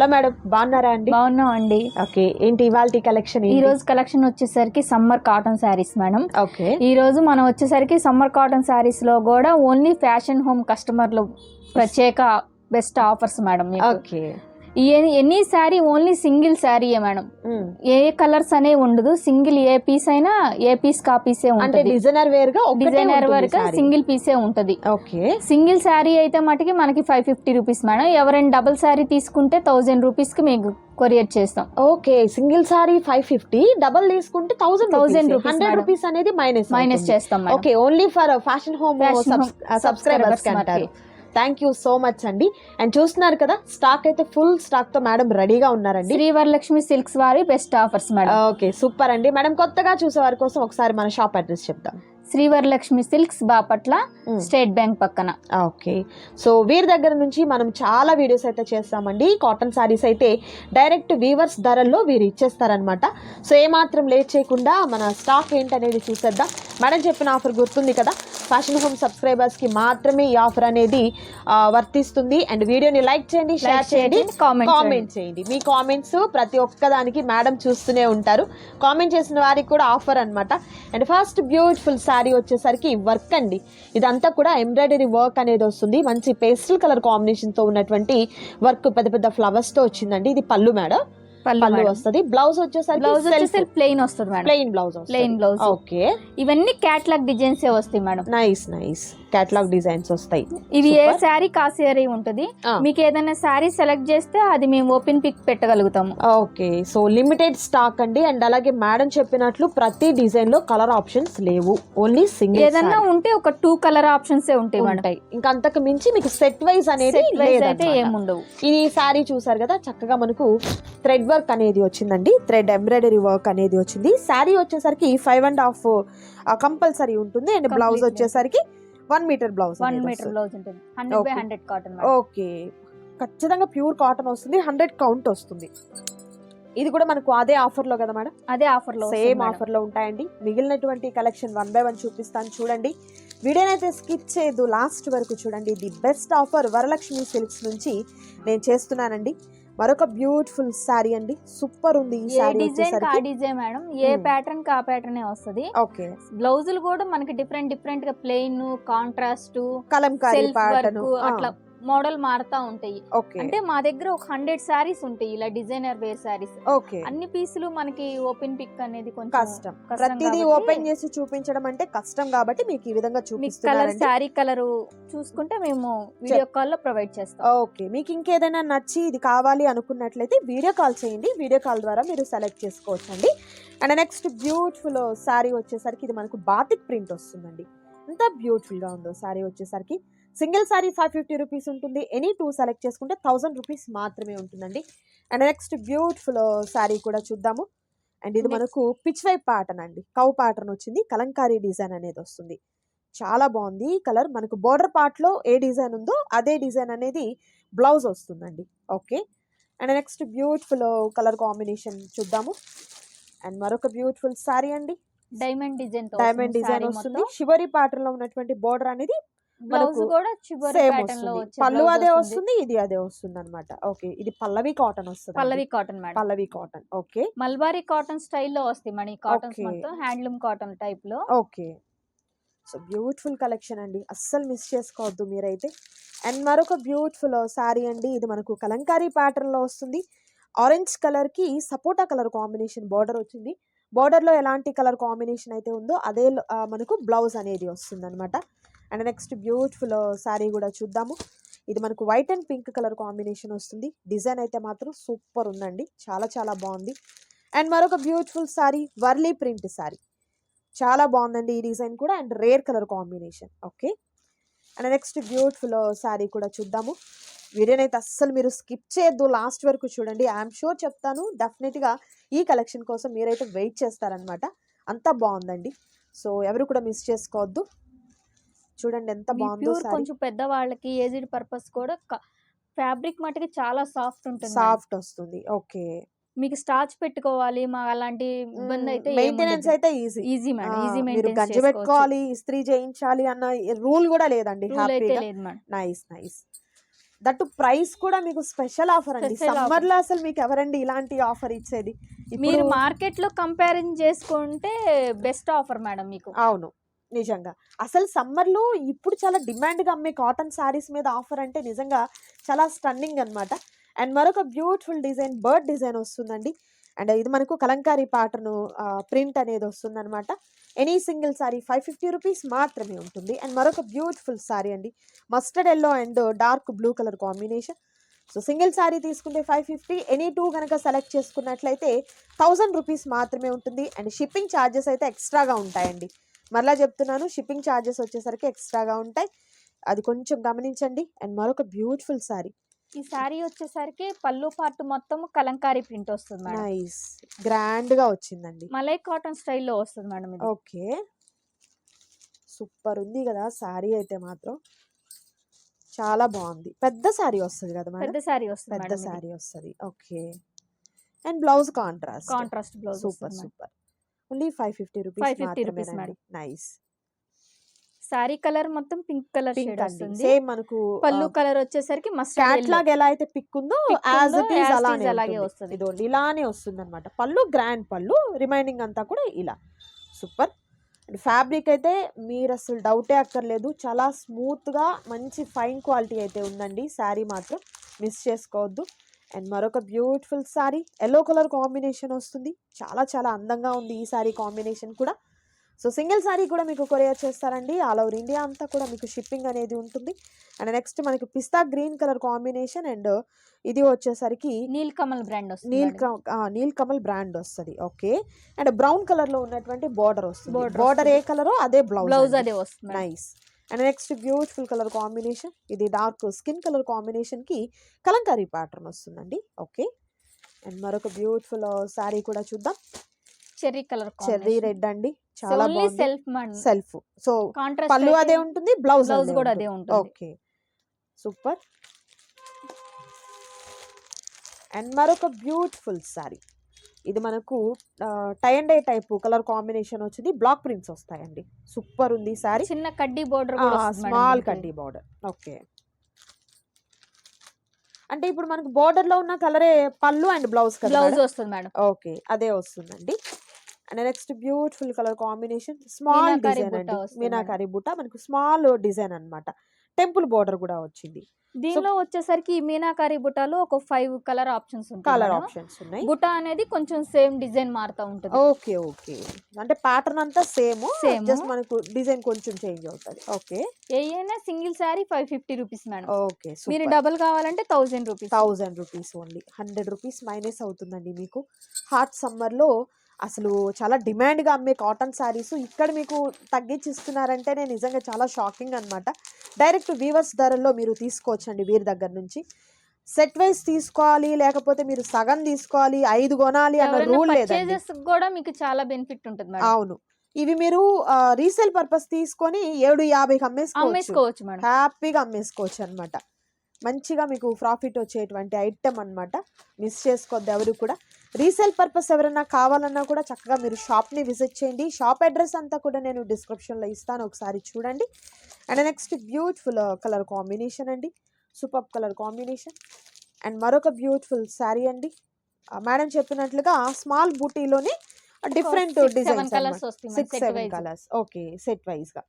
Hello madam బాగున్నారా అండి? బాగున్నాం అండి ఓకే ఏంటి ఇవాళ కలెక్షన్ ఈ రోజు కలెక్షన్ వచ్చేసరికి summer cotton saris madam. Okay. ఈ రోజు మనం వచ్చేసరికి సమ్మర్ కాటన్ శారీస్లో కూడా ఓన్లీ ఫ్యాషన్ హోమ్ కస్టమర్లు ప్రత్యేక best offers madam. Okay. Any sari only single శారీయే madam. ఏ కలర్స్ అనే ఉండదు. సింగిల్ ఏ పీస్ అయినా ఏ పీస్ కాపీసే అంటే ఉంటుంది. డిజైనర్ వేర్గా డిజైనర్ వరకు saree. సింగిల్ పీసే ఉంటది. ఓకే. సింగిల్ శారీ అయితే మటుకి మనకి ఫైవ్ ఫిఫ్టీ రూపీస్ మేడం. ఎవరైనా డబుల్ శారీ తీసుకుంటే థౌజండ్ రూపీస్కి మీకు కొరియర్ చేస్తాం. Okay. Single sari five fifty double తీసుకుంటే థౌసండ్ 1000 rupees, హండ్రెడ్. రూపీస్ అనేది మైనస్ మైనస్ చేస్తాం okay. Only for fashion home subscribers అంటారు. థ్యాంక్ యూ సో మచ్ అండి. అండ్ చూస్తున్నారు కదా స్టాక్ అయితే ఫుల్ స్టాక్తో మేడం రెడీగా ఉన్నారండి. శ్రీ వరలక్ష్మి సిల్క్స్ వారి best offers madam okay super అండి. మేడం కొత్తగా చూసే వారి కోసం ఒకసారి మన షాప్ అడ్రస్ చెప్తాం Shri Varalakshmi silks Bapatla. State bank పక్కన. ఓకే. సో వీరి దగ్గర నుంచి మనం చాలా వీడియోస్ అయితే చేస్తామండి. కాటన్ శారీస్ అయితే డైరెక్ట్ వీవర్స్ ధరల్లో వీరు ఇచ్చేస్తారనమాట సో ఏమాత్రం లేట్ చేయకుండా మన స్టాక్ ఏంటనేది చూసేద్దాం. మేడం చెప్పిన ఆఫర్ గుర్తుంది కదా? ఫ్యాషన్ హోమ్ సబ్స్క్రైబర్స్కి మాత్రమే ఈ ఆఫర్ అనేది వర్తిస్తుంది. అండ్ వీడియోని లైక్ చేయండి షేర్ చేయండి కామెంట్ చేయండి. మీ కామెంట్స్ ప్రతి ఒక్కదానికి మేడం చూస్తూనే ఉంటారు. కామెంట్ చేసిన వారికి కూడా ఆఫర్ అన్నమాట. అండ్ ఫస్ట్ బ్యూటిఫుల్ శారీ వచ్చేసరికి వర్క్ అండి. ఇదంతా కూడా ఎంబ్రాయిడరీ వర్క్ అనేది వస్తుంది. మంచి పేస్టల్ కలర్ కాంబినేషన్తో ఉన్నటువంటి వర్క్ పెద్ద పెద్ద ఫ్లవర్స్తో వచ్చిందండి. ఇది పళ్ళు మేడం. పళ్ళు వస్తుంది. బ్లౌజ్ వచ్చేసరికి బ్లౌజ్ వచ్చేసి ప్లెయిన్ వస్తుంది madam. Plain blouse plain blouse okay. ఇవన్నీ క్యాట్లాగ్ డిజైన్స్ వస్తాయి madam. Nice nice catalogue designs వస్తాయి. ఇవి ఏ. శారీ కా శారీ ఉంటది. మీకు ఏదైనా శారీ సెలెక్ట్ చేస్తే అది మేము ఓపెన్ పిక్ పెట్టగలుగుతాము. ఓకే. సో లిమిటెడ్ స్టాక్ అండి. అండ్ అలాగే మేడం చెప్పినట్లు ప్రతి డిజైన్లో కలర్ ఆప్షన్స్ లేవు. ఓన్లీ సింగిల్ ఏదన్నా ఉంటే ఒక టూ కలర్ ఆప్షన్స్ ఉంటాయి ఇంకా అంతకు మించి మీకు సెట్ వైజ్ అనేది అయితే. ఏముండవు ఈ శారీ చూసారు కదా చక్కగా మనకు థ్రెడ్ వర్క్ అనేది వచ్చిందండి. థ్రెడ్ ఎంబ్రాయిడరీ వర్క్ అనేది వచ్చింది. శారీ వచ్చేసరికి ఫైవ్ అండ్ హాఫ్ కంపల్సరీ ఉంటుంది. And blouse. వచ్చేసరికి one metre blouse one metre blouse ఉంటుంది. Hundred by. Hundred cotton okay ఖచ్చితంగా ప్యూర్ కాటన్ వస్తుంది. హండ్రెడ్ కౌంట్ వస్తుంది. ఇది కూడా మనకు అదే ఆఫర్లో కదా మేడం? అదే ఆఫర్లో సేమ్ ఆఫర్లో ఉంటాయండి. మిగిలినటువంటి కలెక్షన్ వన్ బై వన్ చూపిస్తాను. చూడండి. వీడియోనైతే స్కిప్ చేయదు. లాస్ట్ వరకు చూడండి. The best offer Varalakshmi silks నుంచి నేను చేస్తున్నానండి. మరొక బ్యూటిఫుల్ శారీ అండి. సూపర్ ఉంది ఈ ఏ డిజైన్ కా వచ్చేసరికి డిజైన్ మేడం? ఏ Hmm. ప్యాటర్న్ కా ప్యాటర్న్ వస్తుంది? ఓకే. బ్లౌజులు కూడా మనకి డిఫరెంట్ డిఫరెంట్గా ప్లెయిన్ కాంట్రాస్ట్ కలంకారీ సెల్ఫ్ అట్లా మోడల్ మారుతా ఉంటాయి. అంటే మా దగ్గర ఒక హండ్రెడ్ శారీస్ ఉంటాయి. ఇలా డిజైనర్ వేర్ శారీస్. ఓకే. అన్ని పీసులు మనకి ఓపెన్ పిక్ అనేది కొంచెం కష్టం. ప్రతిదీ ఓపెన్ చేసి చూపించడం అంటే కష్టం కాబట్టి మీకు ఈ విధంగా కలర్ శారీ కలర్ చూసుకుంటే మేము వీడియో కాల్లో ప్రొవైడ్ చేస్తాం. ఓకే. మీకు ఇంకేదైనా నచ్చి ఇది కావాలి అనుకున్నట్లయితే వీడియో కాల్ చేయండి. వీడియో కాల్ ద్వారా మీరు సెలెక్ట్ చేసుకోవచ్చండి. అండ్ నెక్స్ట్ బ్యూటిఫుల్ శారీ వచ్చేసరికి ఇది మనకు బాతిక్ ప్రింట్ వస్తుందండి. ఎంత బ్యూటిఫుల్గా ఉందో శారీ వచ్చేసరికి. Single sari five fifty rupees ఉంటుంది. ఎనీ టూ సెలెక్ట్ చేసుకుంటే థౌసండ్ రూపీస్ మాత్రమే ఉంటుందండి. అండ్ నెక్స్ట్ బ్యూటిఫుల్ శారీ కూడా చూద్దాము. అండ్ ఇది. మనకు పిచ్ వైప్ ప్యాటర్న్ అండి. కౌ ప్యాటర్న్ వచ్చింది. కలంకారీ డిజైన్ అనేది వస్తుంది. చాలా బాగుంది. ఈ కలర్ మనకు బోర్డర్ పార్ట్లో ఏ డిజైన్ ఉందో అదే డిజైన్ అనేది బ్లౌజ్ వస్తుందండి. Okay and next beautiful colour combination చూద్దాము. అండ్ మరొక బ్యూటిఫుల్ శారీ అండి. డైమండ్ డిజైన్ డైమండ్ డిజైన్ వస్తుంది షివరి ప్యాటర్న్లో ఉన్నటువంటి బోర్డర్ అనేది మనకు సేమ్ వస్తుంది. పళ్ళు అదే వస్తుంది. ఇది అదే వస్తుంది అనమాట ఓకే ఇది పల్లవి కాటన్ వస్తుంది Pallavi cotton madam Pallavi cotton okay. Mulberry cotton స్టైల్లో వస్తాయి మన కాటన్స్ Okay. మొత్తం హ్యాండ్లూమ్ కాటన్ టైప్లో. ఓకే. సో బ్యూటిఫుల్ కలెక్షన్ అండి. అస్సలు మిస్ చేసుకోవద్దు మీరైతే. అండ్ మరొక బ్యూటిఫుల్ శారీ అండి. ఇది మనకు కలంకారీ ప్యాటర్న్లో వస్తుంది. ఆరెంజ్ కలర్కి సపోటా కలర్ కాంబినేషన్ బార్డర్ వచ్చింది. బార్డర్లో ఎలాంటి కలర్ కాంబినేషన్ అయితే ఉందో అదే మనకు బ్లౌజ్ అనేది వస్తుంది అనమాట అండ్ నెక్స్ట్ బ్యూటిఫుల్ శారీ కూడా చూద్దాము. ఇది మనకు white and pink colour combination వస్తుంది. డిజైన్ అయితే మాత్రం సూపర్ ఉందండి. చాలా చాలా బాగుంది. అండ్ మరొక బ్యూటిఫుల్ శారీ వర్లీ ప్రింట్ శారీ. చాలా బాగుందండి ఈ డిజైన్ కూడా and rare colour combination. Okay. And next beautiful sari కూడా చూద్దాము. వీడియోనైతే అస్సలు మీరు స్కిప్ చేయొద్దు. లాస్ట్ వరకు చూడండి. ఐఎమ్ షూర్ చెప్తాను. డెఫినెట్గా ఈ కలెక్షన్ కోసం మీరైతే వెయిట్ చేస్తారనమాట అంత బాగుందండి. సో ఎవరు కూడా మిస్ చేసుకోవద్దు. చూడండి ఎంత బాగుందో కొంచెం పెద్ద వాళ్ళకి ఏజ్డ్ పర్పస్ కూడా ఫ్యాబ్రిక్ మటుకి చాలా సాఫ్ట్ ఉంటుంది. సాఫ్ట్ వస్తుంది. ఓకే. మీకు స్టార్చ్ పెట్టుకోవాలి మా అలాంటి ఇబ్బంది అయితే మెయింటెనెన్స్ అయితే ఈజీ. ఈజీ మేడం ఈజీ మీరు గంజి పెట్టుకోవాలి ఇస్త్రీ చేయించాలి అన్న రూల్ కూడా లేదండి నైస్ నైస్. దట్టు ప్రైస్ కూడా మీకు స్పెషల్ ఆఫర్ అండి. సమ్మర్లో అసలు మీకు ఎవరండి ఇలాంటి ఆఫర్ ఇచ్చేది? మీరు మార్కెట్లో కంపారిజన్ చేసుకుంటే బెస్ట్ ఆఫర్ మేడం మీకు. అవును. నిజంగా. అసలు సమ్మర్లో ఇప్పుడు చాలా డిమాండ్గా అమ్మే కాటన్ శారీస్ మీద ఆఫర్ అంటే నిజంగా చాలా స్టన్నింగ్ అనమాట అండ్ మరొక బ్యూటిఫుల్ డిజైన్ బర్డ్ డిజైన్ వస్తుందండి. అండ్ ఇది మనకు కలంకారీ పాటను ప్రింట్ అనేది వస్తుందన్నమాట. Any single sari five fifty rupees మాత్రమే ఉంటుంది. అండ్ మరొక బ్యూటిఫుల్ సారీ అండి. Mustard yellow and dark blue colour combination. So single sari తీసుకుంటే ఫైవ్ ఫిఫ్టీ ఎనీ టూ కనుక సెలెక్ట్ చేసుకున్నట్లయితే థౌజండ్ రూపీస్ మాత్రమే ఉంటుంది. అండ్ షిప్పింగ్ ఛార్జెస్ అయితే ఎక్స్ట్రాగా ఉంటాయండి. మరలా చెప్తున్నాను షిప్పింగ్ ఛార్జెస్ వచ్చేసరికి ఎక్స్ట్రాగా ఉంటాయి. అది కొంచెం గమనించండి. అండ్ మరొక బ్యూటిఫుల్ సారీ ఈ శారీ వచ్చేసరికి పళ్ళు పార్ట్ మొత్తం కలంకారీ ప్రింట్ వస్తుంది నైస్ గ్రాండ్గా వచ్చిందండి. మలై కాటన్ స్టైల్లో వస్తుంది మేడం ఇది. ఓకే. సూపర్ ఉంది కదా సారీ అయితే మాత్రం. చాలా బాగుంది. పెద్ద సారీ వస్తుంది కదా పెద్ద శారీ వస్తుంది పెద్ద సారీ వస్తుంది. Okay. And blouse contrast contrast blouse super super only five fifty rupees 550 rupees, మాత్రమే నైస్. శారీ కలర్ మొత్తం పింక్ కలర్ షేడ్ వస్తుంది. సేమ్ మనకు పళ్ళు కలర్ వచ్చేసరికి మస్టర్డ్ క్యాట్లాగ్ ఎలా అయితే పిక్ ఉందో యాజ్ ఇట్ అలానే అలాగే. వస్తుంది. ఇదిగోండి ఇలానే వస్తుంది అనమాట పళ్ళు గ్రాండ్ పళ్ళు రిమైనింగ్ అంతా కూడా ఇలా. సూపర్. ఫ్యాబ్రిక్ అయితే మీరు అసలు డౌటే అక్కర్లేదు. చాలా స్మూత్గా మంచి ఫైన్ క్వాలిటీ అయితే ఉందండి. శారీ మాత్రం మిస్ చేసుకోవద్దు. అండ్ మరొక beautiful sari yellow colour combination వస్తుంది. చాలా చాలా అందంగా ఉంది ఈ శారీ కాంబినేషన్ కూడా. సో సింగిల్ శారీ కూడా మీకు కొరియర్ చేస్తారండి. ఆల్ ఓవర్ ఇండియా అంతా కూడా మీకు షిప్పింగ్ అనేది ఉంటుంది. అండ్ నెక్స్ట్ మనకి పిస్తా గ్రీన్ కలర్ కాంబినేషన్ అండ్ ఇది వచ్చేసరికి నీల్ కమల్ బ్రాండ్ వస్తుంది నీల్ నీల్ కమల్ బ్రాండ్ వస్తుంది. ఓకే. అండ్ బ్రౌన్ కలర్లో ఉన్నటువంటి బార్డర్ వస్తుంది. బార్డర్ ఏ. కలర్ అదే బ్లౌజ్ బ్లౌజ్ అదే వస్తుంది. Nice and next beautiful colour combination ఇది డార్క్ స్కిన్ కలర్ కాంబినేషన్కి కలంకారీ ప్యాటర్న్ వస్తుందండి. ఓకే అండ్ మరొక బ్యూటిఫుల్ సారీ కూడా చూద్దాం. చెర్రీ కలర్ చెర్రీ రెడ్ అండి. చాలా సెల్ఫ్ సెల్ఫ్ సో పళ్ళు అదే ఉంటుంది బ్లౌజ్ బ్లౌజ్ కూడా అదే ఉంటుంది. ఓకే సూపర్ అండ్ మరొక బ్యూటిఫుల్ సారీ ఇది మనకు tie and dye type colour combination వచ్చింది. బ్లాక్ ప్రింట్స్ వస్తాయండి. సూపర్ ఉంది సారీ. చిన్న కడ్డీ బోర్డర్ స్మాల్ కడ్డీ బార్డర్ ఓకే అంటే ఇప్పుడు మనకు border లో ఉన్న కలరే పళ్ళు అండ్ బ్లౌజ్ బ్లౌజ్? వస్తుంది మేడం ఓకే అదే వస్తుందండి. And next beautiful colour combination small design అండి. మీనాకారి బుట్ట. మనకు స్మాల్ డిజైన్ అన్నమాట. టెంపుల్ బోర్డర్ కూడా వచ్చింది. దీనిలో వచ్చేసరికి ఈ మీనాకారి బుటాలో ఒక ఫైవ్ కలర్ ఆప్షన్స్ ఉంటాయి కలర్. ఆప్షన్స్ ఉన్నాయి. బుట్ట అనేది కొంచెం సేమ్ డిజైన్ మారుతూ ఉంటుంది. Okay okay. అంటే ప్యాటర్న్ అంతా సేమ్ Same. జస్ట్ మనకు డిజైన్ కొంచెం చేంజ్ అవుతుంది. ఓకే. ఏదైనా single sari five fifty rupees madam. Okay మీరు డబుల్ కావాలంటే thousand rupees. Thousand rupees only. Hundred rupees minus అవుతుందండి మీకు. హాట్ సమ్మర్లో అసలు చాలా డిమాండ్గా అమ్మే కాటన్ శారీస్ ఇక్కడ మీకు తగ్గించి ఇస్తున్నారంటేనే నిజంగా చాలా షాకింగ్ అన్నమాట. డైరెక్ట్ వీవర్స్ ధరల్లో మీరు తీసుకోవచ్చండి వీరి దగ్గర నుంచి. సెట్ వైజ్ తీసుకోవాలి లేకపోతే మీరు సగం తీసుకోవాలి ఐదు కొనాలి అన్న రూల్ పర్చేజెస్ కూడా మీకు చాలా బెనిఫిట్ ఉంటుంది అవును. ఇవి మీరు రీసేల్ పర్పస్ తీసుకొని ఏడు యాభైకి అమ్మేసుకోవచ్చు. హ్యాపీగా అమ్మేసుకోవచ్చు అనమాట మంచిగా మీకు ప్రాఫిట్ వచ్చేటువంటి ఐటమ్ అన్నమాట. మిస్ చేసుకోవద్దు ఎవరు కూడా. రీసేల్ పర్పస్ ఎవరైనా కావాలన్నా కూడా చక్కగా మీరు షాప్ని విజిట్ చేయండి. షాప్ అడ్రస్ అంతా కూడా నేను డిస్క్రిప్షన్లో ఇస్తాను. ఒకసారి చూడండి. And next beautiful colour combination అండి. Super colour combination. అండ్ మరొక బ్యూటిఫుల్ శారీ అండి. మేడం చెప్పినట్లుగా స్మాల్ బూటీలోనే డిఫరెంట్ సెవెన్ డిజైన్స్ కలర్స్ వస్తాయి six seven colours okay set వైజ్గా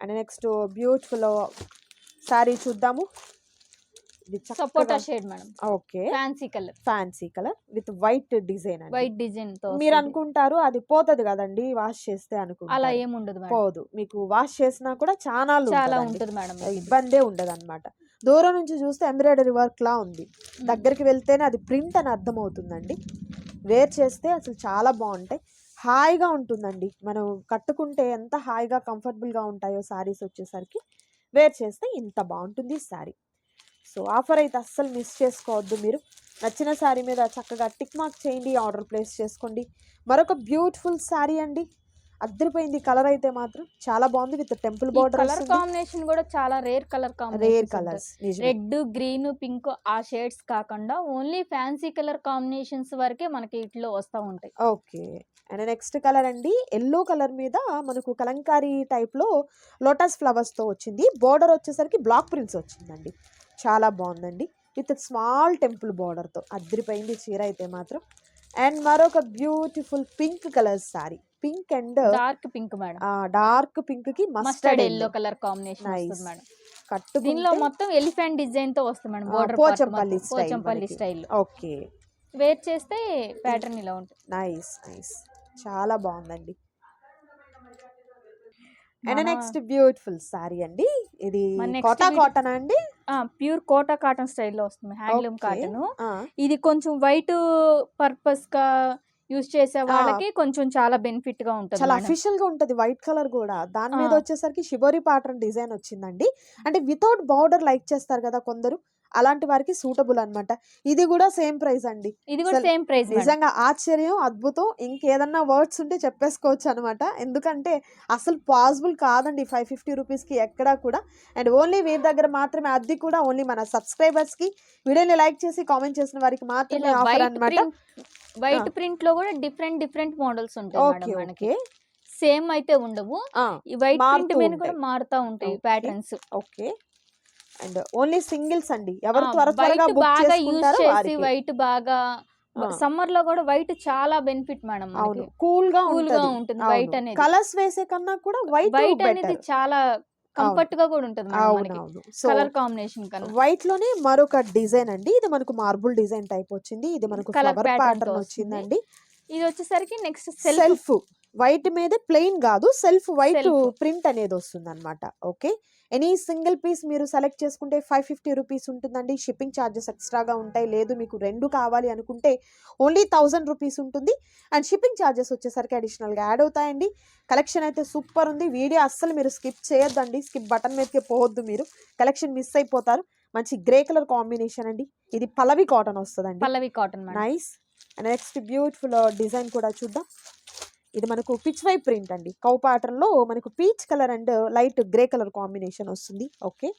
అండ్ నెక్స్ట్ బ్యూటిఫుల్ శారీ చూద్దాము. సపోటా shade madam. Okay. Fancy colour fancy colour with white design white డిజైన్తో మీరు. అనుకుంటారు అది పోతది కదండి వాష్ చేస్తే అలా అనుకుంటారు ఏముండదు మేడం. పోదు. మీకు వాష్ చేసినా కూడా చాలా చాలా ఉంటుంది మేడం. ఇబ్బందే ఉండదు అనమాట దూరం నుంచి చూస్తే ఎంబ్రాయిడరీ వర్క్ లా ఉంది. దగ్గరికి వెళ్తేనే అది ప్రింట్ అని అర్థం అవుతుందండి వేర్ చేస్తే అసలు చాలా బాగుంటాయి. హాయిగా ఉంటుందండి. మనం కట్టుకుంటే ఎంత హాయిగా కంఫర్టబుల్గా ఉంటాయో శారీస్ వచ్చేసరికి వేర్ చేస్తే ఇంత బాగుంటుంది శారీ సో ఆఫర్ అయితే అస్సలు మిస్ చేసుకోవద్దు మీరు. నచ్చిన శారీ మీద చక్కగా టిక్ మార్క్ చేయండి ఆర్డర్ ప్లేస్ చేసుకోండి. మరొక బ్యూటిఫుల్ శారీ అండి. అద్దరిపోయింది కలర్ అయితే మాత్రం. చాలా బాగుంది with temple border colour combination కూడా చాలా rare colour rare colours red green pink ఆ షేడ్స్ కాకుండా ఓన్లీ ఫ్యాన్సీ కలర్ కాంబినేషన్స్ వరకే మనకి ఇట్లో వస్తూ ఉంటాయి. ఓకే. అండ్ నెక్స్ట్ కలర్ అండి. ఎల్లో కలర్ మీద మనకు కలంకారీ టైప్లో లోటస్ ఫ్లవర్స్తో వచ్చింది. బోర్డర్ వచ్చేసరికి బ్లాక్ ప్రింట్స్ వచ్చిందండి. చాలా బాగుందండి. విత్ స్మాల్ టెంపుల్ బార్డర్తో అద్దరిపోయింది చీర అయితే మాత్రం. అండ్ మరొక beautiful pink colour sari. Pink and dark pink madam. Dark పింక్కి మస్టర్డ్ ఎల్లో కలర్ కాంబినేషన్. వస్తుంది మేడం. కట్టు దీనిలో మొత్తం ఎలిఫెంట్ డిజైన్తో వస్తుంది madam border Pochampally Pochampally. Style. Okay. Wear చేస్తే ప్యాటర్న్ ఇలా ఉంటుంది. Nice nice. చాలా బాగుందండి. అండ్ నెక్స్ట్ బ్యూటిఫుల్ సారీ అండి. ఇది కోటా కాటన్ అండి? ప్యూర్ కోటా కాటన్ స్టైల్లో వస్తుంది హ్యాండ్లూమ్. కాటన్ ఇది కొంచెం వైట్ పర్పస్గా యూజ్ చేసే వాళ్ళకి కొంచెం చాలా బెనిఫిట్గా ఉంటుంది చాలా. అఫీషియల్గా ఉంటది వైట్ కలర్ కూడా దాని మీద. వచ్చేసరికి షిబోరి ప్యాటర్న్ డిజైన్ వచ్చిందండి అంటే వితౌట్ బార్డర్ లైక్ చేస్తారు కదా కొందరు అలాంటి వారికి సూటబుల్ అన్నమాట. ఇది కూడా సేమ్ ప్రైస్ అండి. ఇది కూడా సేమ్ ప్రైస్ నిజంగా ఆశ్చర్యం అద్భుతం ఇంకేదన్నా వర్డ్స్ ఉంటే చెప్పేసుకోవచ్చు అనమాట ఎందుకంటే అసలు పాసిబుల్ కాదండి ఫైవ్ ఫిఫ్టీ రూపీస్కి ఎక్కడా కూడా. అండ్ ఓన్లీ వీరి దగ్గర మాత్రమే అది కూడా ఓన్లీ మన సబ్స్క్రైబర్స్కి. వీడియోని లైక్ చేసి కామెంట్ చేసిన వారికి మాత్రమే ఆఫర్ అనమాట వైట్ ప్రింట్లో కూడా డిఫరెంట్ డిఫరెంట్ మోడల్స్ ఉంటాయి మనకి. సేమ్ అయితే ఉండవు. ఈ వైట్ ప్రింట్ మీద కూడా. మారుతా ఉంటాయి. Patterns okay. And only singles అండి. ఎవరు త్వర త్వరగా బుక్ బాగా యూజ్ చేసుకుంటారో చేసి వైట్ బాగా. సమ్మర్లో కూడా వైట్ చాలా బెనిఫిట్ మేడం అవును. కూల్గా కూల్గా ఉంటుంది వైట్ అనేది. కలర్స్ వేసే కన్నా కూడా వైట్ వైట్ అనేది చాలా కంఫర్ట్గా కూడా ఉంటుంది కలర్ కాంబినేషన్ కన్నా. వైట్లోనే మరొక డిజైన్ అండి. ఇది మనకు మార్బుల్ డిజైన్ టైప్ వచ్చింది. ఇది మనకు తో ప్యాటర్న్. వచ్చిందండి. ఇది వచ్చేసరికి నెక్స్ట్ సెల్ఫ్. వైట్ మీద ప్లెయిన్ కాదు. Self white. ప్రింట్ అనేది వస్తుంది అనమాట ఓకే? ఎనీ సింగిల్ పీస్ మీరు సెలెక్ట్ చేసుకుంటే ఫైవ్ ఫిఫ్టీ రూపీస్ ఉంటుందండి. షిప్పింగ్ ఛార్జెస్ ఎక్స్ట్రాగా ఉంటాయి. లేదు మీకు రెండు కావాలి అనుకుంటే ఓన్లీ థౌజండ్ రూపీస్ ఉంటుంది. అండ్ షిప్పింగ్ ఛార్జెస్ వచ్చేసరికి అడిషనల్గా యాడ్ అవుతాయండి. కలెక్షన్ అయితే సూపర్ ఉంది. వీడియో అస్సలు మీరు స్కిప్ చేయొద్దండి. స్కిప్ బటన్ మీదకే పోవద్దు మీరు. కలెక్షన్ మిస్ అయిపోతారు. మంచి గ్రే కలర్ కాంబినేషన్ అండి. ఇది పల్లవి కాటన్ వస్తుందండి. Pallavi cotton nice and next beautiful design కూడా చూద్దాం. ఇది మనకు పిచ్ వై ప్రింట్ అండి. కౌ ప్యాటర్న్లో మనకు peach colour and light grey colour combination వస్తుంది. ఓకే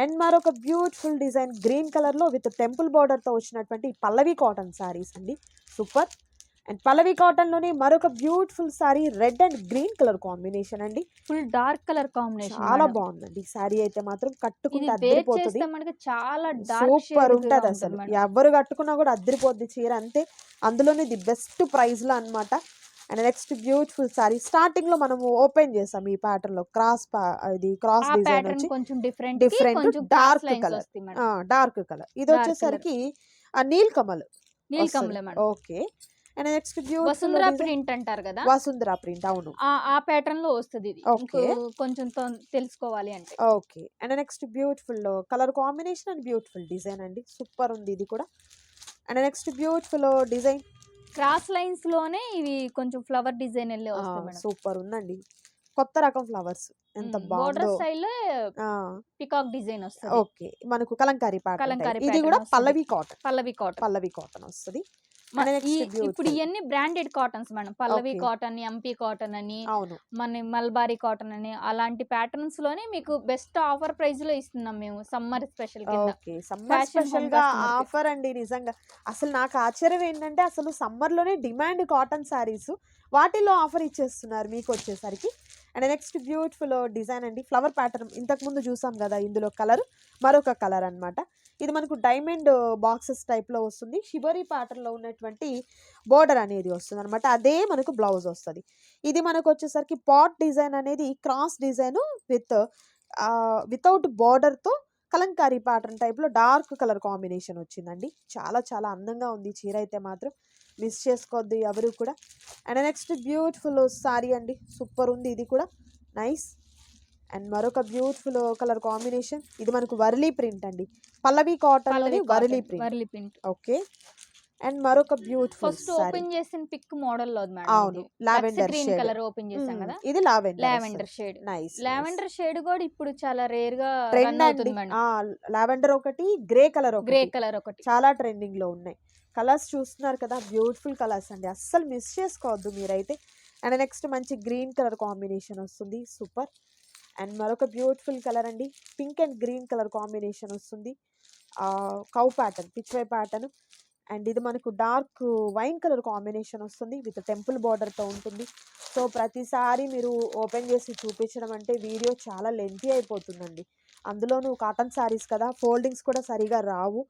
అండ్ మరొక బ్యూటిఫుల్ డిజైన్ గ్రీన్ కలర్లో విత్ టెంపుల్ బార్డర్తో వచ్చినటువంటి పల్లవి కాటన్ శారీస్ అండి. సూపర్ అండ్ పల్లవి కాటన్లోనే మరొక beautiful sari red and green colour combination అండి. ఫుల్ డార్క్ కలర్ కాంబినేషన్ చాలా బాగుందండి. శారీ అయితే మాత్రం కట్టుకుంటే అద్దరిపోతుంది. మనకి చాలా సూపర్ ఉంటది అసలు. ఎవరు కట్టుకున్నా కూడా అద్దరిపోద్ది చీర అంతే. అందులోనే ది బెస్ట్ ప్రైస్లో అన్నమాట. And next beautiful sari. స్టార్టింగ్లో మనము ఓపెన్ చేసాం ఈ ప్యాటర్న్లో క్రాస్ ఇది క్రాస్ డిజైన్ వచ్చి కొంచెం different dark dark madam. Dark colour. ఇది వచ్చేసరికి ఆ Neel Kamal Neel Kamala okay. And next beautiful Vasundhara print అంటారు కదా? వసుంధర ప్రింట్ అవును. ఆ ఆ ప్యాటర్న్లో వస్తుంది ఇది. ఇంకో కొంచెం తెలుసుకోవాలి అంటే. Okay. And next beautiful colour combination and beautiful design అండి. సూపర్ ఉంది ఇది కూడా. And next beautiful design cross లైన్స్లోనే ఇవి కొంచెం ఫ్లవర్ డిజైన్ వెళ్ళి వస్తాయి సూపర్ ఉందండి. కొత్త రకం ఫ్లవర్స్ ఎంత బోర్డర్ బాగుందో. స్టైల్ పికాక్ డిజైన్ వస్తుంది. ఓకే. మనకు కలంకారీ పాట కలంకారీ ఇది కూడా. Pallavi cotton. Pallavi cotton. Pallavi cotton వస్తుంది. ఇప్పుడు ఇవన్నీ branded cottons madam. Pallavi. Cotton MP cotton అని మన మల్బారీ కాటన్ అని అలాంటి ప్యాటర్న్స్లోనే మీకు బెస్ట్ ఆఫర్ ప్రైస్లో ఇస్తున్నాం మేము సమ్మర్ స్పెషల్ సమ్మర్ స్పెషల్గా. ఆఫర్ అండి నిజంగా. అసలు నాకు ఆశ్చర్యం ఏంటంటే అసలు సమ్మర్లోనే డిమాండ్ కాటన్ శారీస్ వాటిలో ఆఫర్ ఇచ్చేస్తున్నారు మీకు వచ్చేసరికి. అండ్ నెక్స్ట్ బ్యూటిఫుల్ డిజైన్ అండి. ఫ్లవర్ ప్యాటర్న్ ఇంతకుముందు చూసాం కదా ఇందులో కలర్ మరొక కలర్ అన్నమాట. ఇది మనకు డైమండ్ బాక్సెస్ టైప్లో వస్తుంది. షిబరీ ప్యాటర్న్లో ఉన్నటువంటి బోర్డర్ అనేది వస్తుంది అనమాట అదే మనకు బ్లౌజ్ వస్తుంది. ఇది మనకు వచ్చేసరికి పాట్ డిజైన్ అనేది క్రాస్ డిజైన్ విత్ వితౌట్ బార్డర్తో కలంకారీ ప్యాటర్న్ టైప్లో డార్క్ కలర్ కాంబినేషన్ వచ్చిందండి. చాలా చాలా అందంగా ఉంది. చీర అయితే మాత్రం మిస్ చేసుకోవద్దు ఎవరు కూడా. అండ్ నెక్స్ట్ బ్యూటిఫుల్ సారీ అండి. సూపర్ ఉంది ఇది కూడా. నైస్. అండ్ మరొక బ్యూటిఫుల్ కలర్ కాంబినేషన్. ఇది మనకు వరలీ ప్రింట్ అండి. Pallavi cotton Warli print. Warli print. Okay. And మరొక బ్యూటిఫుల్ ఫస్ట్ ఓపెన్ చేసిన పిక్ మోడల్లో అవును. లావెండర్ గ్రీన్ కలర్ ఓపెన్ చేసాం కదా? ఇది lavender lavender shade. Nice lavender shade కూడా ఇప్పుడు చాలా రేర్గా ట్రెండ్ అవుతుంది లావెండర్ ఒకటి గ్రే కలర్ గ్రే ఒకటి. కలర్ ఒకటి. చాలా ట్రెండింగ్లో ఉన్నాయి. కలర్స్ చూస్తున్నారు కదా బ్యూటిఫుల్ కలర్స్ అండి. అస్సలు మిస్ చేసుకోవద్దు మీరైతే. అండ్ నెక్స్ట్ మంచి గ్రీన్ కలర్ కాంబినేషన్ వస్తుంది. సూపర్. అండ్ మరొక బ్యూటిఫుల్ కలర్ అండి. Pink and green colour combination వస్తుంది. Cow pattern Pichwai pattern. And ఇది మనకు డార్క్ వైన్ కలర్ కాంబినేషన్ వస్తుంది. విత్ టెంపుల్ బార్డర్తో ఉంటుంది. సో ప్రతిసారి మీరు ఓపెన్ చేసి చూపించడం అంటే వీడియో చాలా లెంతీ అయిపోతుందండి. అందులోనూ కాటన్ శారీస్ కదా ఫోల్డింగ్స్ కూడా సరిగా రావు.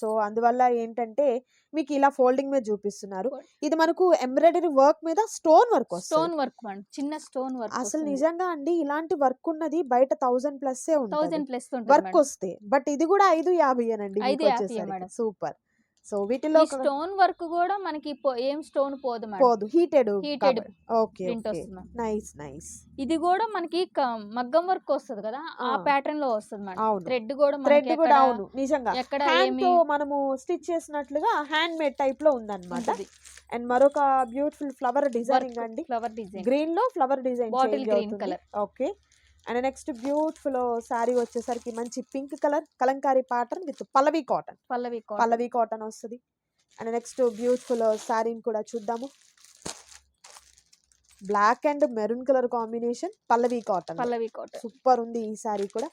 సో అందువల్ల ఏంటంటే మీకు ఇలా ఫోల్డింగ్ మీద చూపిస్తున్నారు. ఇది మనకు ఎంబ్రాయిడరీ వర్క్ మీద స్టోన్ వర్క్ వస్తుంది. స్టోన్ వర్క్ చిన్న స్టోన్ వర్క్ అసలు నిజంగా అండి ఇలాంటి వర్క్ ఉన్నది బయట thousand plus thousand plus work వస్తే. బట్ ఇది కూడా ఐదు యాభై మేడం. సూపర్. సో వీటిలో స్టోన్ వర్క్ కూడా మనకి ఏం స్టోన్ పోదు పోదు. Heated Heated okay. Nice nice. ఇది కూడా మనకి మగ్గం వర్క్ వస్తుంది కదా ఆ. ప్యాటర్న్లో వస్తుంది మేడం. థ్రెడ్ కూడా థ్రెడ్ కూడా అవును. నిజంగా. ఎక్కడ మనము స్టిచ్ చేసినట్లుగా హ్యాండ్ మేడ్ టైప్లో ఉందన్నమాట అండ్ మరొక బ్యూటిఫుల్ ఫ్లవర్ డిజైనింగ్ అండి. Flower design. గ్రీన్లో flower design Bottle green colour. Okay. And next beautiful sari వచ్చేసరికి మంచి pink colour Kalamkari pattern with Pallavi cotton Pallavi. Pallavi cotton వస్తుంది. అండ్ నెక్స్ట్ బ్యూటిఫుల్ శారీని కూడా చూద్దాము. Black and maroon colour combination Pallavi cotton Pallavi cotton super ఉంది ఈ శారీ కూడా.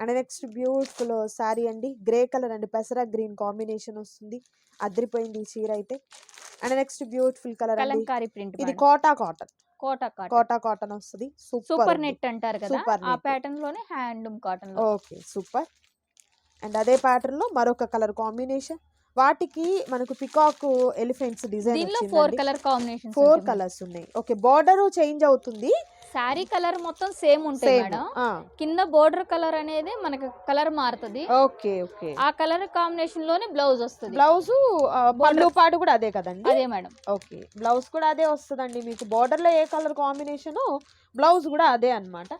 And next beautiful sari అండి గ్రే కలర్ అండ్ పెసర గ్రీన్ కాంబినేషన్ వస్తుంది. అదిరిపోయింది ఈ చీర అయితే. అండ్ నెక్స్ట్ బ్యూటిఫుల్ కలర్ ఇది Kota cotton Kota cotton. Kota cotton వస్తుంది. సూపర్ నెట్ అంటారు కదా ఆ. ప్యాటర్న్లోనే handloom cotton okay super. And అదే ప్యాటర్న్లో మరొక కలర్ కాంబినేషన్. వాటికి మనకు పికాక్ ఎలిఫెంట్స్ డిజైన్ దీనిలో four colour combination four colours ఉన్నాయి. ఓకే బార్డర్ చేంజ్ అవుతుంది. శారీ కలర్ మొత్తం సేమ్ ఉంటాయి మేడం. కింద బోర్డర్ కలర్ అనేది మనకి కలర్ మారుతుంది. ఓకే ఓకే ఆ కలర్ కాంబినేషన్లోనే బ్లౌజ్ వస్తుంది. బ్లౌజ్ పళ్ళు పాడు కూడా అదే కదండి? అదే మేడం. ఓకే బ్లౌజ్ కూడా అదే వస్తుందండి మీకు. Border లో ఏ కలర్ కాంబినేషన్ బ్లౌజ్ కూడా అదే అన్నమాట.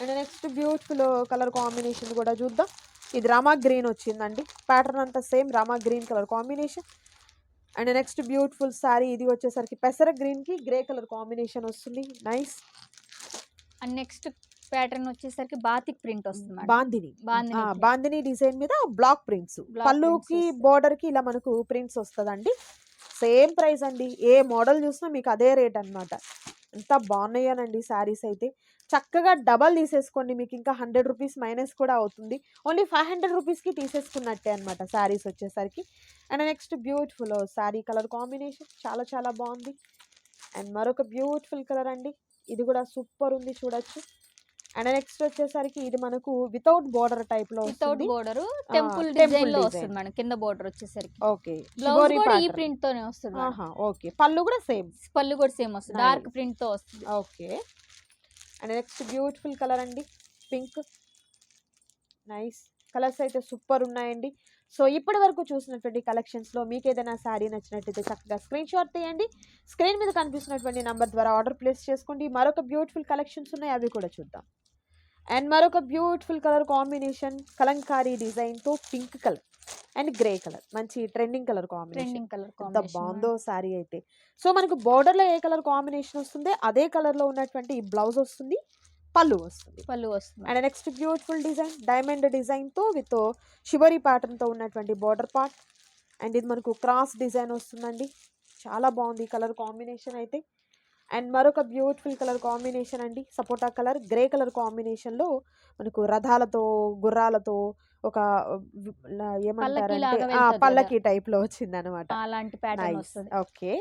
And next beautiful colour combination కూడా చూద్దాం. ఇది రామా గ్రీన్ వచ్చిందండి. ప్యాటర్న్ అంతా same Rama green colour combination and next beautiful sari ఇది వచ్చేసరికి పెసర గ్రీన్కి గ్రే కలర్ కాంబినేషన్ వస్తుంది. నైస్ అండ్ నెక్స్ట్ ప్యాటర్న్ వచ్చేసరికి బాతిక్ ప్రింట్ వస్తుంది బాందిని. బాందిని డిజైన్ మీద బ్లాక్ ప్రింట్స్ పళ్ళుకి. బోర్డర్కి ఇలా మనకు ప్రింట్స్ వస్తుందండి. సేమ్ ప్రైస్ అండి. ఏ మోడల్ చూసినా మీకు అదే రేట్ అన్నమాట. ఎంత బాగున్నాయనండి శారీస్ అయితే. చక్కగా డబల్ తీసేసుకోండి మీకు ఇంకా హండ్రెడ్ రూపీస్ మైనస్ కూడా అవుతుంది. ఓన్లీ ఫైవ్ హండ్రెడ్ రూపీస్కి తీసేసుకున్నట్టే అనమాట శారీస్ వచ్చేసరికి. And next beautiful sari colour combination చాలా చాలా బాగుంది. అండ్ మరొక బ్యూటిఫుల్ కలర్ అండి. ఇది కూడా సూపర్ ఉంది చూడొచ్చు. అండ్ నెక్స్ట్ వచ్చేసరికి ఇది మనకు వితౌట్ బోర్డర్ టైప్లో వితౌట్ బోర్డర్ టెంపుల్ డిజైన్లో. వస్తుంది మేడం కింద బోర్డర్ వచ్చేసరికి. ఓకే బ్లౌజ్ కూడా ఈ ప్రింట్ తోనే వస్తుంది ఓకే పళ్ళు కూడా సేమ్ పళ్ళు కూడా సేమ్ వస్తుంది. డార్క్. ప్రింట్తో వస్తుంది. Okay and next beautiful colour అండి. పింక్ నైస్ కలర్స్ అయితే సూపర్ ఉన్నాయండి. సో ఇప్పటి వరకు చూసినటువంటి కలెక్షన్స్లో మీకు ఏదైనా శారీ నచ్చినట్టయితే చక్కగా స్క్రీన్ షాట్ తీయండి. స్క్రీన్ మీద కనిపిస్తున్నటువంటి నంబర్ ద్వారా ఆర్డర్ ప్లేస్ చేసుకోండి. మరొక బ్యూటిఫుల్ కలెక్షన్స్ ఉన్నాయి. అవి కూడా చూద్దాం. అండ్ మరొక బ్యూటిఫుల్ కలర్ కాంబినేషన్ కలంకారీ డిజైన్తో pink colour and grey colour మంచి ట్రెండింగ్ కలర్ కాంబినేషన్ కలర్ ఎంత బాగుందో శారీ అయితే. సో మనకు border లో ఏ కలర్ కాంబినేషన్ వస్తుందో? అదే కలర్లో ఉన్నటువంటి ఈ బ్లౌజ్ వస్తుంది పళ్ళు వస్తుంది. పళ్ళు వస్తుంది. And next beautiful design diamond డిజైన్తో విత్ షివరీ ప్యాటర్న్తో ఉన్నటువంటి బార్డర్ పార్ట్ అండ్ ఇది మనకు క్రాస్ డిజైన్ వస్తుందండి. చాలా బాగుంది కలర్ కాంబినేషన్ అయితే. అండ్ మరొక బ్యూటిఫుల్ కలర్ కాంబినేషన్ అండి. సపోటా కలర్ గ్రే కలర్ కాంబినేషన్లో మనకు రథాలతో గుర్రాలతో ఒక ఏమంటారంటే. పల్లకి type లో వచ్చింది అనమాట అలాంటి pattern okay.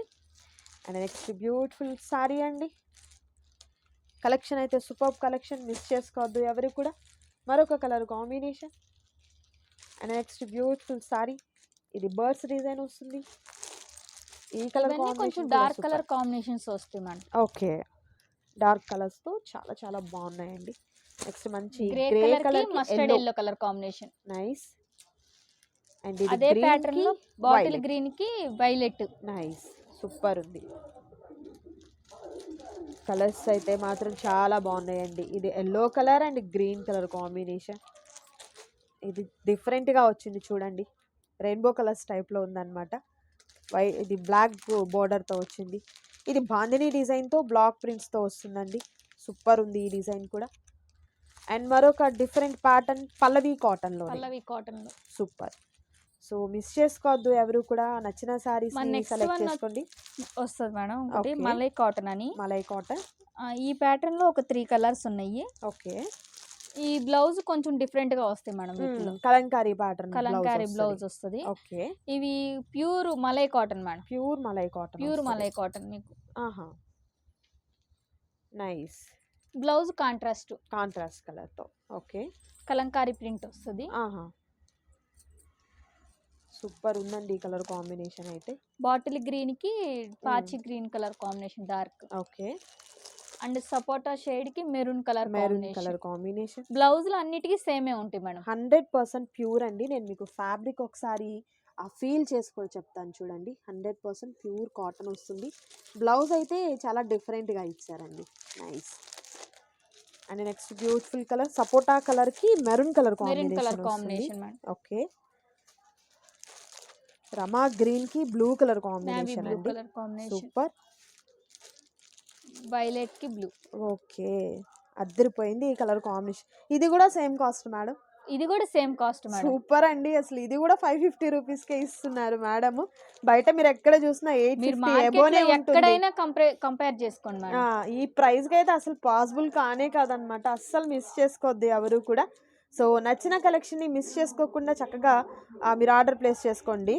And next beautiful sari అండి. కలెక్షన్ అయితే సూపర్ కలెక్షన్ మిస్ చేసుకోవద్దు ఎవరు కూడా. మరొక colour combination. And next beautiful sari. ఇది బర్డ్స్ డిజైన్ వస్తుంది. ఈ కలర్ కొంచెం డార్క్ కలర్ కాంబినేషన్స్ వస్తాయి మేడం ఓకే. డార్క్ కలర్స్తో చాలా చాలా బాగున్నాయండి. నెక్స్ట్ మంచి grey colour mustard yellow. Colour combination. Nice. And అదే ప్యాటర్న్లో బాటిల్ గ్రీన్కి వైలెట్ నైస్. సూపర్ ఉంది. కలర్స్ అయితే మాత్రం చాలా బాగున్నాయండి. ఇది yellow colour and green colour combination. ఇది డిఫరెంట్గా వచ్చింది చూడండి. రెయిన్బో కలర్స్ టైప్లో ఉందన్నమాట. వై ఇది బ్లాక్ బోర్డర్తో వచ్చింది. ఇది బాందిని డిజైన్తో బ్లాక్ ప్రింట్స్తో వస్తుందండి. సూపర్ ఉంది ఈ డిజైన్ కూడా. అండ్ మరొక డిఫరెంట్ ప్యాటర్న్ పల్లవి కాటన్లో పల్లవి కాటన్లో సూపర్. సో మిస్ చేసుకోవద్దు ఎవరు కూడా నచ్చిన సారీస్ సెలెక్ట్ చేసుకోండి. వస్తుంది మేడం ఒకటి. మలై కాటన్ అని. మలై కాటన్. ఈ ప్యాటర్న్లో ఒక త్రీ కలర్స్ ఉన్నాయి. ఓకే. ఈ బ్లౌజ్ కొంచెం డిఫరెంట్గా వస్తాయి మేడం వీటిలో. కలంకారీ ప్యాటర్న్ కలంకారీ బ్లౌజ్ వస్తుంది. ఓకే. ఇవి pure malai cotton madam. Pure malai cotton pure malai cotton మీకు. ఆహా. నైస్. Blouse contrast. కాంట్రాస్ట్ కలర్తో ఓకే. కలంకారీ ప్రింట్ వస్తుంది. ఆహా. సూపర్ ఉందండి ఈ కలర్ కాంబినేషన్ అయితే. బాటిల్ గ్రీన్కి పాచి green colour combination dark. Okay. And sapota షేడ్కి maroon colour maroon colour combination. Combination బ్లౌజులు అన్నిటికీ సేమే ఉంటాయి మేడం. హండ్రెడ్ పర్సెంట్ ప్యూర్ అండి. నేను మీకు ఫ్యాబ్రిక్ ఒకసారి ఆ ఫీల్ చేసుకొని చెప్తాను చూడండి. హండ్రెడ్ పర్సెంట్ ప్యూర్ కాటన్ వస్తుంది. బ్లౌజ్ అయితే చాలా డిఫరెంట్గా ఇచ్చారండి. Nice. And next beautiful colour సపోటా కలర్కి maroon colour maroon colour combination okay. Rama గ్రీన్కి blue colour navy combination blue అండి. Colour combination. సూపర్. వైలెట్కి బ్లూ. ఓకే. అద్దరిపోయింది ఈ కలర్ కాంబినేషన్. ఇది కూడా సేమ్ కాస్ట్ మేడం. ఇది కూడా సేమ్ కాస్ట్ మేడం. సూపర్ అండి. అసలు ఇది కూడా ఫైవ్ ఫిఫ్టీ రూపీస్ కే ఇస్తున్నారు మేడం. బయట మీరు ఎక్కడ చూసినా ఎయిట్ ఫిఫ్టీ ఎబోనే ఎక్కడైనా కంపేర్ కంపేర్ చేసుకోండి మేడం. ఈ ప్రైస్కి అయితే అసలు పాసిబుల్ కానే కాదనమాట. అస్సలు మిస్ చేసుకోవద్దు ఎవరు కూడా. సో నచ్చిన కలెక్షన్ని మిస్ చేసుకోకుండా చక్కగా మీరు ఆర్డర్ ప్లేస్ చేసుకోండి.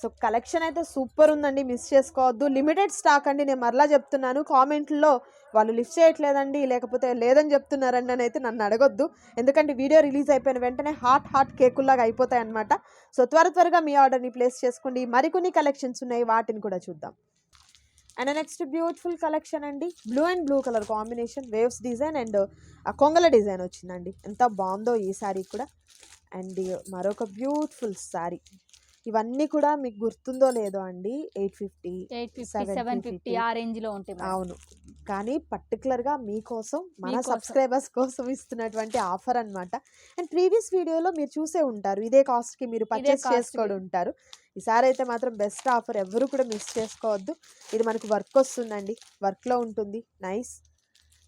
సో కలెక్షన్ అయితే సూపర్ ఉందండి మిస్ చేసుకోవద్దు. లిమిటెడ్ స్టాక్ అండి నేను మరలా చెప్తున్నాను. కామెంట్లో వాళ్ళు లిఫ్ట్ చేయట్లేదండి లేకపోతే లేదని చెప్తున్నారండి అని అయితే నన్ను అడగొద్దు. ఎందుకంటే వీడియో రిలీజ్ అయిపోయిన వెంటనే హాట్ హాట్ కేకుల్లాగా అయిపోతాయి అనమాట సో త్వర త్వరగా మీ ఆర్డర్ని ప్లేస్ చేసుకోండి. మరికొన్ని కలెక్షన్స్ ఉన్నాయి వాటిని కూడా చూద్దాం. అండ్ నెక్స్ట్ బ్యూటిఫుల్ కలెక్షన్ అండి. Blue and blue colour combination waves design and ఆ కొంగల డిజైన్ వచ్చిందండి. ఎంత బాగుందో ఈ శారీ కూడా. అండ్ మరొక బ్యూటిఫుల్ శారీ. ఇవన్నీ కూడా మీకు గుర్తుందో లేదో అండి. Eight fifty eight fifty 750. Seven fifty ఆ రేంజ్లో ఉంటాయి అవును. కానీ పర్టికులర్గా మీకోసం మన. సబ్స్క్రైబర్స్ కోసం ఇస్తున్నటువంటి ఆఫర్ అన్నమాట. అండ్ ప్రీవియస్ వీడియోలో మీరు చూసే ఉంటారు. ఇదే కాస్ట్కి మీరు పర్చేస్కి. చేసుకొని ఉంటారు. ఈసారి అయితే మాత్రం బెస్ట్ ఆఫర్ ఎవరు కూడా మిస్ చేసుకోవద్దు. ఇది మనకు వర్క్ వస్తుందండి. వర్క్లో ఉంటుంది. Nice.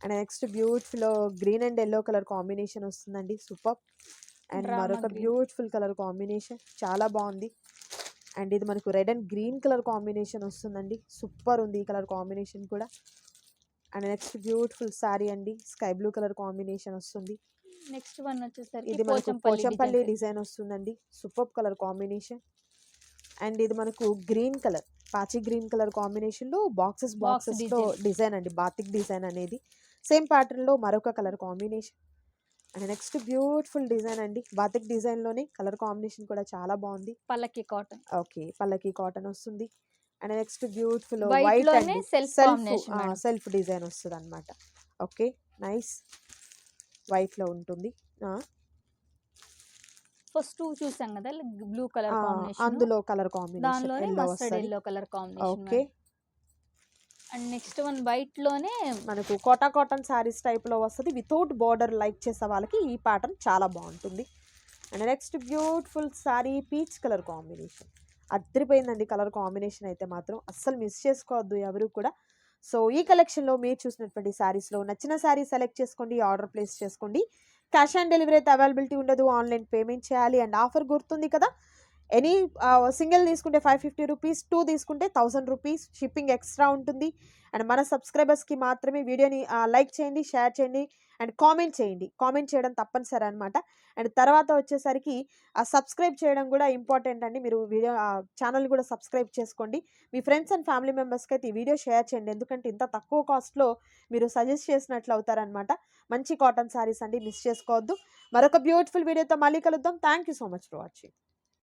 And next beautiful green and yellow colour combination వస్తుందండి. సూపర్. అండ్ మరొక. Beautiful colour combination. చాలా బాగుంది. అండ్ ఇది మనకు red and green colour combination వస్తుందండి. సూపర్ ఉంది ఈ కలర్ కాంబినేషన్ కూడా. అండ్ నెక్స్ట్ బ్యూటిఫుల్ శారీ అండి. స్కై బ్లూ కలర్ కాంబినేషన్ వస్తుంది. నెక్స్ట్ వన్ వచ్చేసరికి ఇది మనకు పోచంపల్లి. డిజైన్. వస్తుందండి. Super colour combination. అండ్ ఇది మనకు గ్రీన్ కలర్ పాచి గ్రీన్ కలర్ కాంబినేషన్లో బాక్సెస్ బాక్సెస్లో. డిజైన్. అండి. బాతిక్ డిజైన్ అనేది. సేమ్ ప్యాటర్న్లో మరొక colour combination. And next beautiful design అండి. బాతిక్ డిజైన్లోనే కలర్ కాంబినేషన్ కూడా చాలా బాగుంది. పల్లకి కాటన్. ఓకే పల్లకి కాటన్ వస్తుంది. అండ్ నెక్స్ట్ బ్యూటిఫుల్ వైట్లోనే అండి సెల్ఫ్. సెల్ఫ్ డిజైన్ వస్తుంది అనమాట ఓకే నైస్. వైట్లో ఉంటుంది. ఆ, ఫస్ట్ చూసాం కదా బ్లూ కలర్ అందులో కలర్ కాంబినేషన్ దానిలోనే mustard yellow colour combination okay. And next one వైట్లోనే మనకు కోటా కాటన్ శారీస్ టైప్లో వస్తుంది. వితౌట్ బార్డర్ లైక్ చేసే వాళ్ళకి ఈ ప్యాటర్న్ చాలా బాగుంటుంది. And next beautiful sari peach colour combination. అద్దరిపోయిందండి colour combination అయితే మాత్రం. అస్సలు మిస్ చేసుకోవద్దు ఎవరు కూడా. సో ఈ కలెక్షన్లో మీరు చూసినటువంటి శారీస్లో నచ్చిన శారీ సెలెక్ట్ చేసుకోండి ఆర్డర్ ప్లేస్ చేసుకోండి. క్యాష్ ఆన్ డెలివరీ అయితే అవైలబిలిటీ ఉండదు. ఆన్లైన్ పేమెంట్ చేయాలి అండ్ ఆఫర్ గుర్తుంది కదా. ఎనీ సింగిల్ తీసుకుంటే ఫైవ్ ఫిఫ్టీ రూపీస్ టూ తీసుకుంటే థౌసండ్ రూపీస్ షిప్పింగ్ ఎక్స్ట్రా ఉంటుంది. అండ్ మన సబ్స్క్రైబర్స్కి మాత్రమే వీడియోని లైక్ చేయండి షేర్ చేయండి అండ్ కామెంట్ చేయండి. కామెంట్ చేయడం తప్పనిసరి అనమాట అండ్ తర్వాత వచ్చేసరికి సబ్స్క్రైబ్ చేయడం కూడా ఇంపార్టెంట్ అండి. మీరు వీడియో ఛానల్ కూడా సబ్స్క్రైబ్ చేసుకోండి. మీ ఫ్రెండ్స్ అండ్ ఫ్యామిలీ మెంబర్స్కి అయితే ఈ వీడియో షేర్ చేయండి. ఎందుకంటే ఇంత తక్కువ కాస్ట్లో మీరు సజెస్ట్ చేసినట్లు అవుతారనమాట మంచి కాటన్ శారీస్ అండి మిస్ చేసుకోవద్దు. మరొక బ్యూటిఫుల్ వీడియోతో మళ్ళీ కలుద్దాం. Thank you so much for watching.